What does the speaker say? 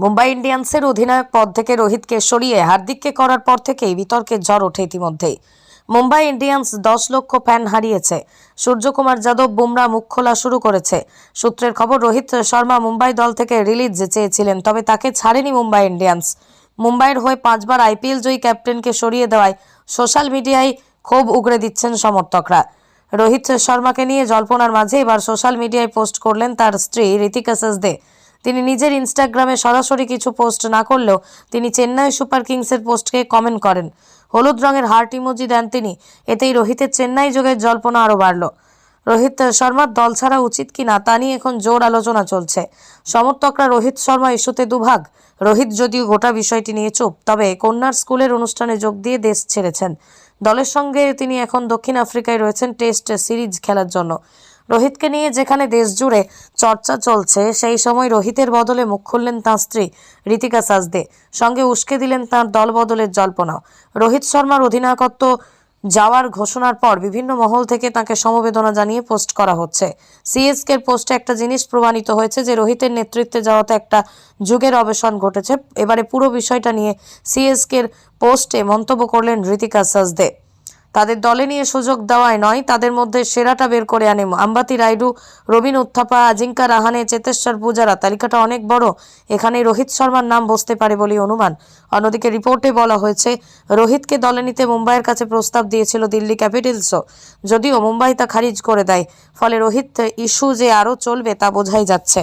মুম্বাই ইন্ডিয়ান্সের অধিনায়ক পদ থেকে রোহিতকে সরিয়ে হার্দিককে করার পর থেকেই বিতর্কের ঝড় ওঠে ইতিমধ্যেই। মুম্বাই ইন্ডিয়ান্স দশ লক্ষ ফ্যান হারিয়েছে। সূর্যকুমার যাদব বুমরা মুখ খোলা শুরু করেছে। সূত্রের খবর, রোহিত শর্মা মুম্বাই দল থেকে রিলিজ চেয়েছিলেন, তবে তাকে ছাড়েনি মুম্বাই ইন্ডিয়ান্স। মুম্বাইয়ের হয়ে পাঁচবার আইপিএল জয়ী ক্যাপ্টেনকে সরিয়ে দেওয়ায় সোশ্যাল মিডিয়ায় ক্ষোভ উগড়ে দিচ্ছেন সমর্থকরা। রোহিত শর্মাকে নিয়ে জল্পনার মাঝে এবার সোশ্যাল মিডিয়ায় পোস্ট করলেন তার স্ত্রী ঋতিকা সেসদে তিনি নিজের ইনস্টাগ্রামে সরাসরি কিছু পোস্ট না করলেও তিনি চেন্নাই সুপার কিংসের পোস্টকে কমেন্ট করেন। হলুদ রঙের হার্ট ইমোজি দেন তিনি। এতেই রোহিতের চেন্নাই যোগের জল্পনা আরও বাড়ল। রোহিত শর্মার দল ছাড়া উচিত কিনা তা নিয়ে এখন জোর আলোচনা চলছে। সমর্থকরা রোহিত শর্মা ইস্যুতে দুভাগ। রোহিত যদিও গোটা বিষয়টি নিয়ে চুপ, তবে কন্যার স্কুলের অনুষ্ঠানে যোগ দিয়ে দেশ ছেড়েছেন। দলের সঙ্গে তিনি এখন দক্ষিণ আফ্রিকায় রয়েছেন টেস্ট সিরিজ খেলার জন্য। রোহিতকে নিয়ে যেখানে দেশ জুড়ে চর্চা চলছে, সেই সময় রোহিতের বদলে মুখ খুললেন তাঁর স্ত্রী ঋতিকা সাজদে। সঙ্গে উস্কে দিলেন তাঁর দল বদলের জল্পনা রোহিত শর্মার অধিনায়কত্ব যাওয়ার ঘোষণার পর বিভিন্ন মহল থেকে তাকে সমবেদনা জানিয়ে পোস্ট করা হচ্ছে। সিএসকের পোস্টে একটা জিনিস প্রমাণিত হয়েছে যে, রোহিতের নেতৃত্বে যাওয়াতে একটা যুগের অবসান ঘটেছে। এবারে পুরো বিষয়টা নিয়ে সিএসকের পোস্টে মন্তব্য করলেন ঋতিকা সাজদে। তাদের দলে নিয়ে সুযোগ দেওয়ায় নয়, তাদের মধ্যে সেরাটা বের করে আনে আম্বাতি রাইডু, রবিন উত্থাপা, আজিঙ্কা রাহানে, চেতেশ্বর পূজারা। তালিকাটা অনেক বড়। এখানে রোহিত শর্মার নাম বসতে পারে বলে অনুমান। অন্যদিকে রিপোর্টে বলা হয়েছে, রোহিতকে দলে নিতে মুম্বাইয়ের কাছে প্রস্তাব দিয়েছিল দিল্লি ক্যাপিটালসও। যদিও মুম্বাই তা খারিজ করে দেয়, ফলে রোহিত ইস্যু যে আরও চলবে তা বোঝাই যাচ্ছে।